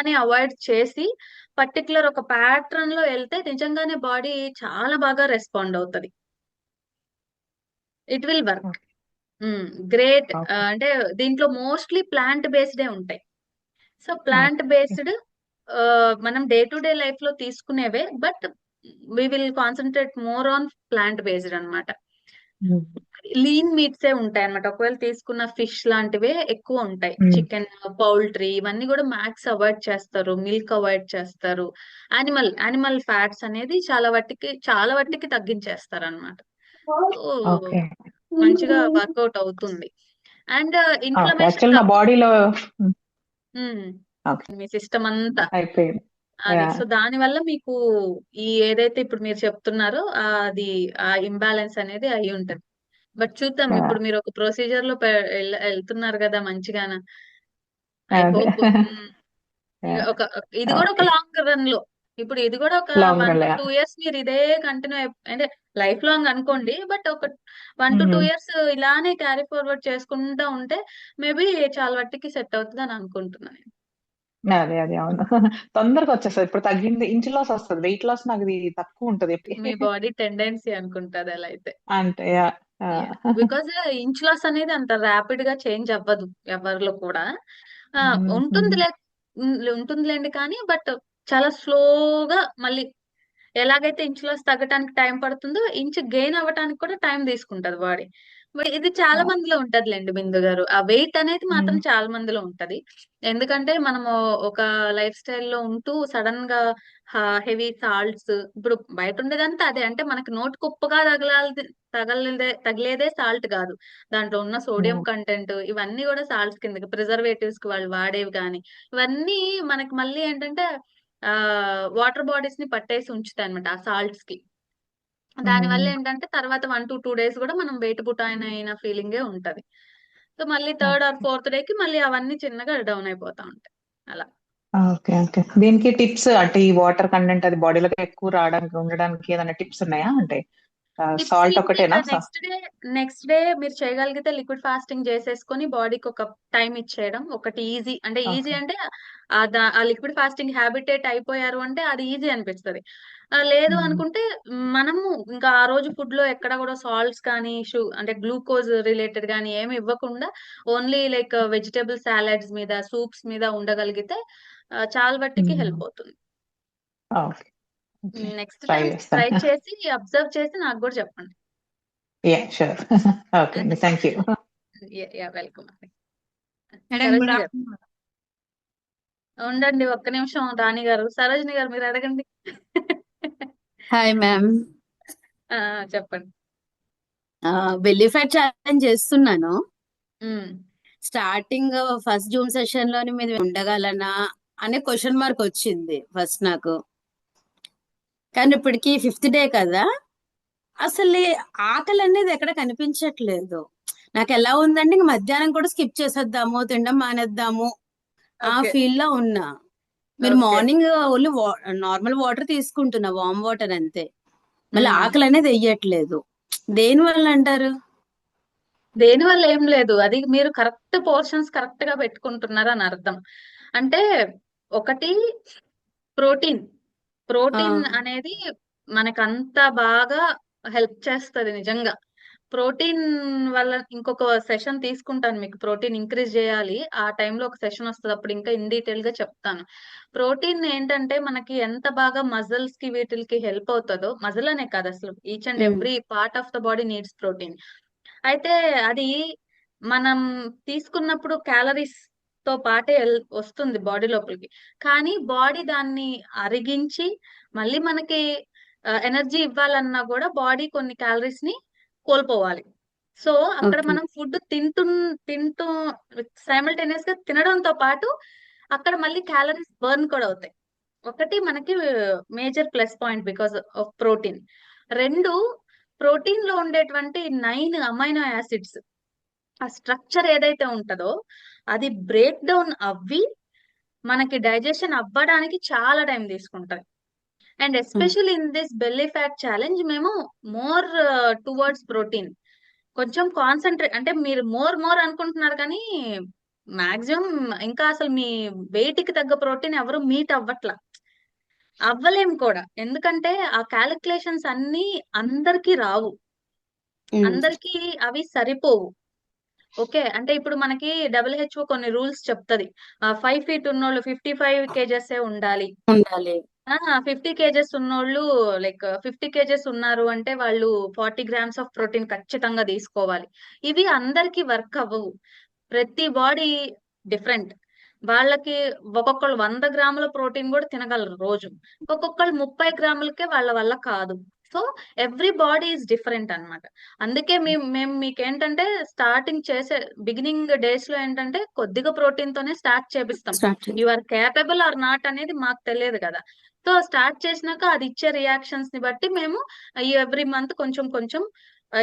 కానీ అవాయిడ్ చేసి పర్టికులర్ ఒక ప్యాటర్న్లో వెళ్తే నిజంగానే బాడీ చాలా బాగా రెస్పాండ్ అవుతది. ఇట్ విల్ వర్క్ గ్రేట్ అంటే దీంట్లో మోస్ట్లీ ప్లాంట్ బేస్డే ఉంటాయి. సో ప్లాంట్ బేస్డ్ మనం డే టు డే లైఫ్లో తీసుకునేవే but we will concentrate more on plant based అన్నమాట. లీన్ మీట్స్ ఏ ఉంటాయి అన్నమాట ఒకవేళ తీసుకున్న ఫిష్ లాంటివే ఎక్కువ ఉంటాయి. చికెన్ పౌల్ట్రీ ఇవన్నీ కూడా మ్యాక్స్ అవాయిడ్ చేస్తారు. మిల్క్ అవాయిడ్ చేస్తారు. యానిమల్ యానిమల్ ఫ్యాట్స్ అనేది చాలా వాటికి చాలా వాటికి తగ్గించేస్తారు అనమాట మంచిగా వర్కౌట్ అవుతుంది. అండ్ ఇన్ఫ్లమేషన్ బాడీలో మీ సిస్టమ్ అంతా. అయిపోయింది. అది. సో దాని వల్ల మీకు ఈ ఏదైతే ఇప్పుడు మీరు చెప్తున్నారో అది ఆ ఇంబ్యాలెన్స్ అనేది అయి ఉంటది. బట్ చూద్దాం ఇప్పుడు మీరు ఒక ప్రొసీజర్లో వెళ్తున్నారు కదా మంచిగాన? ఒక ఇది కూడా ఒక లాంగ్ రన్లో. ఇప్పుడు ఇది కూడా ఒక వన్ టు ఇయర్స్ మీరు ఇదే కంటిన్యూ అంటే లైఫ్ లాంగ్ అనుకోండి బట్ ఒక వన్ టు టూ ఇయర్స్ ఇలానే క్యారీ ఫార్వర్డ్ చేసుకుంటా ఉంటే మేబీ చాలా వాటికి సెట్ అవుతుంది అని అనుకుంటున్నాను అదే అదే అవును. తొందరగా వచ్చేస్తుంది. ఇప్పుడు తగ్గింది ఇంచ్ లాస్ వస్తుంది. వెయిట్ లాస్ నాకు తక్కువ ఉంటది. మీ బాడీ టెండెన్సీ అనుకుంటుంది అలా అయితే. అంటే యా బికాజ్ ఇంచ్ లాస్ అనేది అంత ర్యాపిడ్గా చేంజ్ అవ్వదు ఎవరిలో కూడా. ఆ, ఉంటుందిలే ఉం- ఉంటుందిలేండి కానీ బట్ చాలా స్లోగా మళ్ళీ ఎలాగైతే ఇంచ్ లాస్ తగ్గడానికి టైం పడుతుందో ఇంచ్ గెయిన్ అవ్వడానికి కూడా టైం తీసుకుంటది బాడీ ఇది చాలా మందిలో ఉంటదిలేండి బిందు గారు. ఆ వెయిట్ అనేది మాత్రం చాలా మందిలో ఉంటది. ఎందుకంటే మనము ఒక లైఫ్ స్టైల్లో ఉంటూ సడన్గా హెవీ సాల్ట్స్ ఇప్పుడు బయట ఉండేదంతా అదే. అంటే మనకి నోటి కుప్పగా తగలాలి తగలేదే తగిలేదే సాల్ట్ కాదు. దాంట్లో ఉన్న సోడియం కంటెంట్ ఇవన్నీ కూడా సాల్ట్స్ కిందకి ప్రిజర్వేటివ్స్కి వాళ్ళు వాడేవి కానీ ఇవన్నీ మనకి మళ్ళీ ఏంటంటే ఆ వాటర్ బాడీస్ని పట్టేసి ఉంచుతాయి అనమాట ఆ సాల్ట్స్కి దాని వల్ల ఏంటంటే తర్వాత వన్ టు టూ డేస్ కూడా మనం వెయిట్ పుటాయిన అయిన ఫీలింగే ఉంటది. సో మళ్ళీ థర్డ్ ఆర్ ఫోర్త్ డే కి మళ్ళీ అవన్నీ చిన్నగా డౌన్ అయిపోతా ఉంటాయి. అలా. Okay okay. దీనికి టిప్స్ అంటే ఈ వాటర్ కంటెంట్ అది బాడీలోకి ఎక్కువ రావడానికి ఉండడానికి ఏదైనా టిప్స్ ఉన్నాయా? అంటే సాల్ట్ ఒకటేనా? నెక్స్ట్ డే నెక్స్ట్ డే మీరు చేయగలిగితే లిక్విడ్ ఫాస్టింగ్ చేసేసుకొని బాడీకి ఒక టైం ఇచ్చేయడం. ఒకటి ఈజీ అంటే ఈజీ అంటే ఆ లిక్విడ్ ఫాస్టింగ్ హ్యాబిటేట్ అయిపోయారు అంటే అది ఈజీ అనిపిస్తుంది. లేదు అనుకుంటే మనము ఇంకా ఆ రోజు ఫుడ్లో ఎక్కడ కూడా సాల్ట్స్ కానీ షు అంటే గ్లూకోజ్ రిలేటెడ్ కానీ ఏమి ఇవ్వకుండా ఓన్లీ లైక్ వెజిటేబుల్ సాలడ్స్ మీద సూప్స్ మీద ఉండగలిగితే చాలా బట్టికి హెల్ప్ అవుతుంది. నెక్స్ట్ టైం ట్రై చేసి అబ్జర్వ్ చేసి నాకు కూడా చెప్పండి. Yeah sure. Okay thank you. Yeah welcome ఉండండి ఒక్క నిమిషం రాణి గారు. సరోజిని గారు మీరు అడగండి. Hi ma'am. ఆ, చెప్పండి. బెల్లీ ఫ్యాట్ ఛాలెంజ్ చేస్తున్నాను. స్టార్టింగ్ ఫస్ట్ జూన్ సెషన్లోని మీద ఉండగలనా అనే క్వశ్చన్ మార్క్ వచ్చింది ఫస్ట్ నాకు. కానీ ఇప్పటికి ఫిఫ్త్ డే కదా. అసలు ఆకలి అనేది ఎక్కడ కనిపించట్లేదు. నాకు ఎలా ఉందంటే ఇంక మధ్యాహ్నం కూడా స్కిప్ చేసేద్దాము తినడం మానేద్దాము. ఆ ఫీల్లో ఉన్నా. మీరు మార్నింగ్ ఓన్లీ నార్మల్ వాటర్ తీసుకుంటున్నా వామ్ వాటర్ అంతే. మళ్ళీ. ఆకలి అనేది వెయ్యట్లేదు దేని వల్ల అంటారు? దేని వల్ల ఏం లేదు. అది మీరు కరెక్ట్ పోర్షన్స్ కరెక్ట్గా పెట్టుకుంటున్నారు అని అర్థం. అంటే ఒకటి ప్రోటీన్. ప్రోటీన్ అనేది మనకు అంత బాగా హెల్ప్ చేస్తది నిజంగా. ప్రోటీన్ వల్ల ఇంకొక సెషన్ తీసుకుంటాను మీకు ప్రోటీన్ ఇంక్రీజ్ చేయాలి. ఆ టైంలో ఒక సెషన్ వస్తుంది అప్పుడు ఇంకా ఇన్ డీటెయిల్గా చెప్తాను. ప్రోటీన్ ఏంటంటే మనకి ఎంత బాగా మజిల్స్కి వీటికి హెల్ప్ అవుతుందో మజిల్ అనే కాదు అసలు each and every part of the body needs protein. అయితే అది మనం తీసుకున్నప్పుడు క్యాలరీస్ తో పాటే వస్తుంది బాడీ లోపలికి. కానీ బాడీ దాన్ని అరిగించి మళ్ళీ మనకి ఎనర్జీ ఇవ్వాలన్నా కూడా బాడీ కొన్ని క్యాలరీస్ని కోల్పోవాలి. సో అక్కడ మనం ఫుడ్ తింటు తింటూ సైమల్టేనియస్గా తినడంతో పాటు అక్కడ మళ్ళీ క్యాలరీస్ బర్న్ కూడా అవుతాయి. ఒకటి మనకి major plus point because of protein. రెండు ప్రోటీన్లో ఉండేటువంటి నైన్ అమైనో యాసిడ్స్ ఆ స్ట్రక్చర్ ఏదైతే ఉంటుందో అది బ్రేక్ డౌన్ అవ్వి మనకి డైజెషన్ అవ్వడానికి చాలా టైం తీసుకుంటది. And especially in this belly fat challenge మేము మోర్ టువర్డ్స్ ప్రోటీన్ కొంచెం కాన్సన్ట్రేట్ అంటే మీరు మోర్ మోర్ అనుకుంటున్నారు కానీ మాక్సిమం ఇంకా అసలు మీ వెయిట్కి తగ్గ ప్రోటీన్ ఎవరు మీట్ అవ్వట్లా. అవ్వలేం కూడా. ఎందుకంటే ఆ క్యాలిక్యులేషన్స్ అన్ని అందరికీ రావు. ఉమ్, అందరికీ అవి సరిపోవు. ఓకే. అంటే ఇప్పుడు మనకి డబ్ల్యూహెచ్ఓ కొన్ని రూల్స్ చెప్తది. ఫైవ్ ఫీట్ ఉన్నోళ్ళు ఫిఫ్టీ ఫైవ్ కేజెస్ ఉండాలి. ఉండాలి. ఫిఫ్టీ కేజెస్ ఉన్నోళ్ళు లైక్ ఫిఫ్టీ కేజెస్ ఉన్నారు అంటే వాళ్ళు ఫార్టీ గ్రామ్స్ ఆఫ్ ప్రోటీన్ ఖచ్చితంగా తీసుకోవాలి. ఇవి అందరికి వర్క్ అవ్వవు. ప్రతి బాడీ డిఫరెంట్. వాళ్ళకి ఒక్కొక్కళ్ళు వంద గ్రాముల ప్రోటీన్ కూడా తినగలరు రోజు. ఒక్కొక్కళ్ళు ముప్పై గ్రాములకే వాళ్ళ వల్ల కాదు. So every body is different అన్నమాట. అందుకే మేము మేము మీకు ఏంటంటే స్టార్టింగ్ చేసే బిగినింగ్ డేస్లో ఏంటంటే కొద్దిగా ప్రోటీన్ తోనే స్టార్ట్ చేపిస్తాం you are capable or not అనేది మాకు తెలియదు కదా. సో స్టార్ట్ చేసినాక అది ఇచ్చే రియాక్షన్స్ని బట్టి మేము ఎవ్రీ మంత్ కొంచెం కొంచెం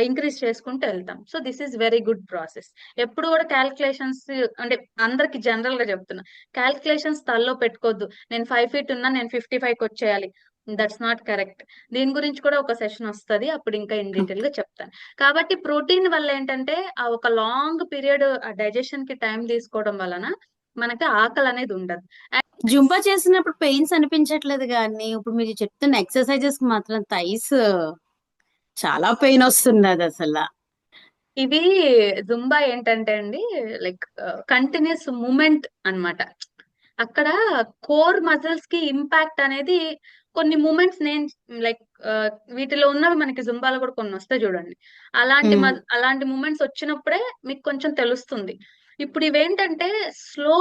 ఇంక్రీజ్ చేసుకుంటూ వెళ్తాం. So this is very good process. ఎప్పుడు కూడా క్యాల్కులేషన్స్ అంటే అందరికి జనరల్గా చెప్తున్నా క్యాల్కులేషన్స్ తల్లో పెట్టుకోవద్దు. నేను ఫైవ్ ఫీట్ ఉన్నా నేను ఫిఫ్టీ ఫైవ్కి వచ్చేయాలి. దట్స్ నాట్ కరెక్ట్ దీని గురించి కూడా ఒక సెషన్ వస్తది. అప్పుడు ఇంకా ఇన్ డీటెయిల్గా చెప్తాను. కాబట్టి ప్రోటీన్ వల్ల ఏంటంటే ఆ ఒక లాంగ్ పీరియడ్ డైజెషన్కి టైం తీసుకోవడం వలన మనకి ఆకలి అనేది ఉండదు. జుంపా చేసినప్పుడు పెయిన్స్ అనిపించట్లేదు కానీ ఇప్పుడు మీరు చెప్తున్న ఎక్సర్సైజెస్ మాత్రం థైస్ చాలా పెయిన్ వస్తున్నది అసలు. ఇవి జుంబా ఏంటంటే అండి లైక్ కంటిన్యూస్ మూమెంట్ అన్నమాట. అక్కడ కోర్ మజిల్స్కి ఇంపాక్ట్ అనేది కొన్ని మూమెంట్స్ నేను లైక్ వీటిలో ఉన్నవి మనకి జుంబాలో కూడా కొన్ని వస్తాయి చూడండి. అలాంటి అలాంటి మూమెంట్స్ వచ్చినప్పుడే మీకు కొంచెం తెలుస్తుంది. ఇప్పుడు ఇవేంటంటే స్లో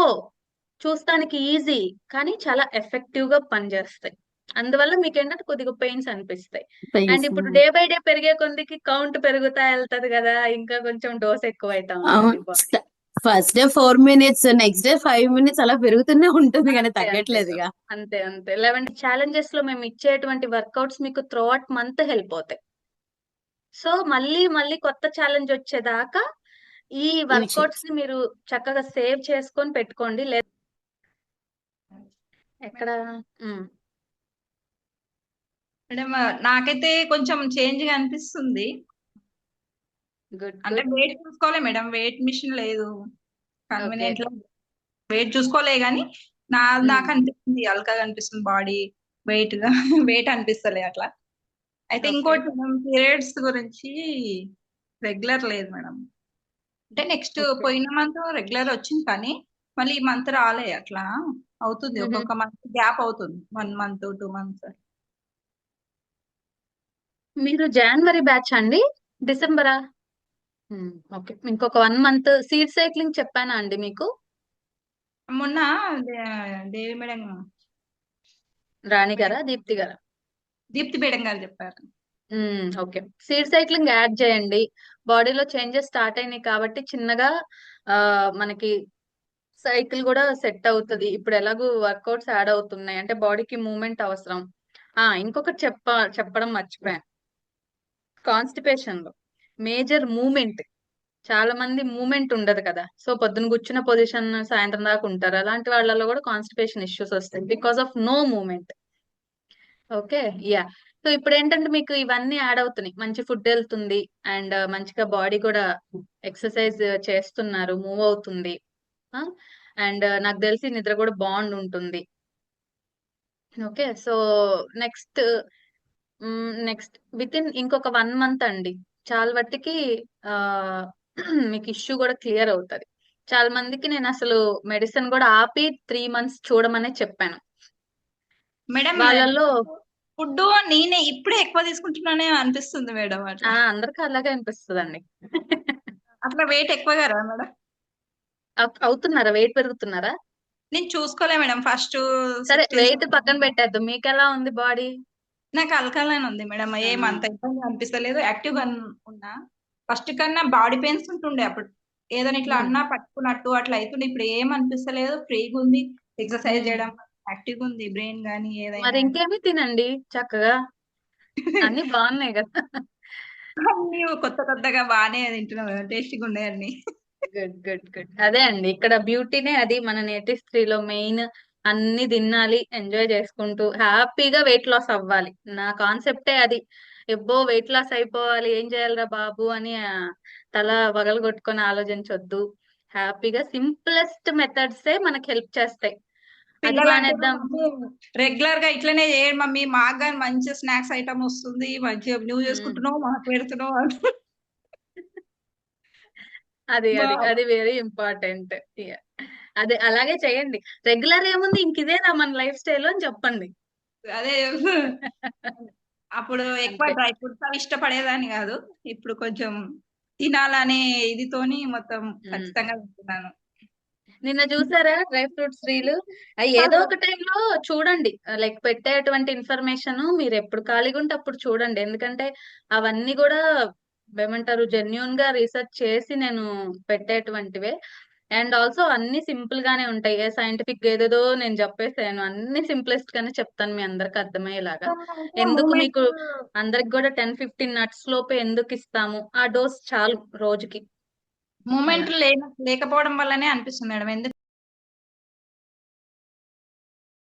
చూస్తానికి ఈజీ కానీ చాలా ఎఫెక్టివ్గా పనిచేస్తాయి. అందువల్ల మీకు ఏంటంటే కొద్దిగా పెయిన్స్ అనిపిస్తాయి. అండ్ ఇప్పుడు డే బై డే పెరిగే కొందికి కౌంట్ పెరుగుతా వెళ్తది కదా ఇంకా కొంచెం డోస్ ఎక్కువ అవుతా first day four minutes next day five minutes అలా పెరుగుతూనే ఉంటుంది కానీ అంతే అంతే తగ్గట్లేదుగా అంతే అంతే. లెవెన్ ఛాలెంజెస్లో మేము ఇచ్చేటువంటి వర్కౌట్స్ మీకు త్రూ అవుట్ మంత్ హెల్ప్ అవుతాయి. సో మళ్ళీ మళ్ళీ కొత్త ఛాలెంజ్ వచ్చేదాకా ఈ వర్కౌట్స్ని మీరు చక్కగా సేవ్ చేసుకొని పెట్టుకోండి. లేదా ఎక్కడ? మేడం నాకైతే కొంచెం చేంజ్గా అనిపిస్తుంది. గుడ్ అంటే వెయిట్ చూసుకోలే మేడం. వెయిట్ మిషన్ లేదు. కన్వీనియంట్లో వెయిట్ చూసుకోలే గానీ నా నాకు అనిపిస్తుంది. అల్కగా అనిపిస్తుంది బాడీ వెయిట్గా. వెయిట్ అనిపిస్తలే అట్లా. అయితే ఇంకోటి పీరియడ్స్ గురించి రెగ్యులర్ లేదు మేడం. అంటే నెక్స్ట్ పోయిన మంత్ రెగ్యులర్ వచ్చింది కానీ మళ్ళీ ఈ మంత్ రాలే అట్లా. అవుతుంది. మ్హూ. ఒక్కొక్క మంత్ గ్యాప్ అవుతుంది. వన్ మంత్ టూ మంత్స్ మీరు జనవరి బ్యాచ్ అండి? డిసెంబరా ఓకే. ఇంకొక వన్ మంత్ సీడ్ సైక్లింగ్ చెప్పానా అండి మీకు? మొన్న దేవి మేడం రాణి గారా? దీప్తి గారా? దీప్తి మేడం గారు చెప్పారు. ఓకే. సీడ్ సైక్లింగ్ యాడ్ చేయండి. బాడీలో చేంజెస్ స్టార్ట్ అయినాయి కాబట్టి చిన్నగా మనకి సైకిల్ కూడా సెట్ అవుతుంది. ఇప్పుడు ఎలాగో వర్కౌట్స్ యాడ్ అవుతున్నాయి. అంటే బాడీకి మూమెంట్ అవసరం. ఆ ఇంకొకటి చెప్ప చెప్పడం మర్చిపోయాను. కాన్స్టిపేషన్లో మేజర్ మూమెంట్. చాలా మంది మూమెంట్ ఉండదు కదా. సో పొద్దున కూర్చున్న పొజిషన్ సాయంత్రం దాకా ఉంటారు. అలాంటి వాళ్ళలో కూడా కాన్స్టిపేషన్ ఇష్యూస్ వస్తాయి. Because of no movement. Okay? Yeah. So ఇప్పుడు ఏంటంటే మీకు ఇవన్నీ యాడ్ అవుతున్నాయి. మంచి ఫుడ్ వెళ్తుంది అండ్ మంచిగా బాడీ కూడా ఎక్సర్సైజ్ చేస్తున్నారు. మూవ్ అవుతుంది. అండ్ నాకు తెలిసి నిద్ర కూడా బాండ్ ఉంటుంది. Okay? So next next with in ఇంకొక వన్ మంత్ అండి. చాలా మట్టికి ఆ మీకు ఇష్యూ కూడా క్లియర్ అవుతుంది. చాలా మందికి నేను అసలు మెడిసిన్ కూడా ఆపి త్రీ మంత్స్ చూడమనే చెప్పాను. మేడం వాళ్ళల్లో ఫుడ్ నేనే ఇప్పుడే ఎక్కువ తీసుకుంటున్నానే అనిపిస్తుంది మేడం అట్లా. అందరికి అలాగే అనిపిస్తుందండి. అట్లా వెయిట్ ఎక్కువ కదా మేడం? అవ్- అవుతున్నారా? వెయిట్ పెరుగుతున్నారా? నేను చూసుకోలే మేడం ఫస్ట్ సరే వెయిట్ పక్కన పెట్టేద్దాం. మీకు ఎలా ఉంది బాడీ? నాకు అల్కలైన్ ఉంది మేడం. ఏం అంత ఇబ్బంది అనిపిస్తలేదు యాక్టివ్గా ఉన్నా. ఫస్ట్ కన్నా బాడీ పెయిన్స్ ఉంటుండే అప్పుడు. ఏదైనా ఇట్లా. అన్నా పట్టుకున్నట్టు అట్లా అవుతుండే ఇప్పుడు ఏం అనిపిస్తలేదు. ఫ్రీగా ఉంది. ఎక్సర్సైజ్. చేయడం యాక్టివ్ ఉంది. బ్రెయిన్ గానీ మరి ఏదైనా ఇంకేమి తినండి చక్కగా? అన్ని బాగున్నాయి కదా. అన్ని కొత్త కొత్తగా బాగానే తింటున్నాం. టేస్టీగా ఉన్నాయి అన్ని? గుడ్ గుడ్ గుడ్ అదే అండి. ఇక్కడ బ్యూటీనే అది మన నేటి స్త్రీలో మెయిన్ అన్ని తినాలి ఎంజాయ్ చేసుకుంటూ హ్యాపీగా వెయిట్ లాస్ అవ్వాలి. నా కాన్సెప్టే అది. ఎబ్బో వెయిట్ లాస్ అయిపోవాలి ఏం చేయాలిరా బాబు అని తల పగలు కొట్టుకొని ఆలోచించొద్దు. హ్యాపీగా సింప్లెస్ట్ మెథడ్సే మనకి హెల్ప్ చేస్తాయి. రెగ్యులర్గా ఇట్లనే చేయండి మమ్మీ. మాకు కానీ మంచి స్నాక్స్ ఐటమ్ వస్తుంది మంచిగా నువ్వు మ్మ్. చేసుకుంటున్నావు మాకు పెడుతున్నావు. అది అది అది వెరీ ఇంపార్టెంట్ అదే అలాగే చేయండి. రెగ్యులర్ ఏముంది? ఇంక ఇదేనా మన లైఫ్ స్టైల్ అని చెప్పండి. అదే అప్పుడు ఎక్కువ డ్రై ఫ్రూట్స్ అవి ఇష్టపడేదాన్ని కాదు. ఇప్పుడు కొంచెం తినాలనే ఇదితోని మొత్తం. ఖచ్చితంగా తింటున్నాను. నిన్న చూసారా డ్రై ఫ్రూట్స్ రీలు? అవి ఏదో ఒక టైంలో చూడండి. లైక్ పెట్టేటువంటి ఇన్ఫర్మేషన్ మీరు ఎప్పుడు ఖాళీగా ఉంటే అప్పుడు చూడండి. ఎందుకంటే అవన్నీ కూడా ఏమంటారు? జెన్యున్గా రీసెర్చ్ చేసి నేను పెట్టేటువంటివే. అండ్ ఆల్సో అన్ని సింపుల్ గానే ఉంటాయి. ఏ సైంటిఫిక్ ఏదేదో నేను చెప్పేసాను. అన్ని సింప్లెస్ట్ గానే చెప్తాను మీ అందరికి అర్థమయ్యేలాగా. ఎందుకు మీకు అందరికి కూడా టెన్ ఫిఫ్టీన్ నట్స్ లోపు ఎందుకు ఇస్తాము? ఆ డోస్ చాలు రోజుకి. మూమెంట్ లేకపోవడం వల్లనే అనిపిస్తుంది మేడం. ఎందుకు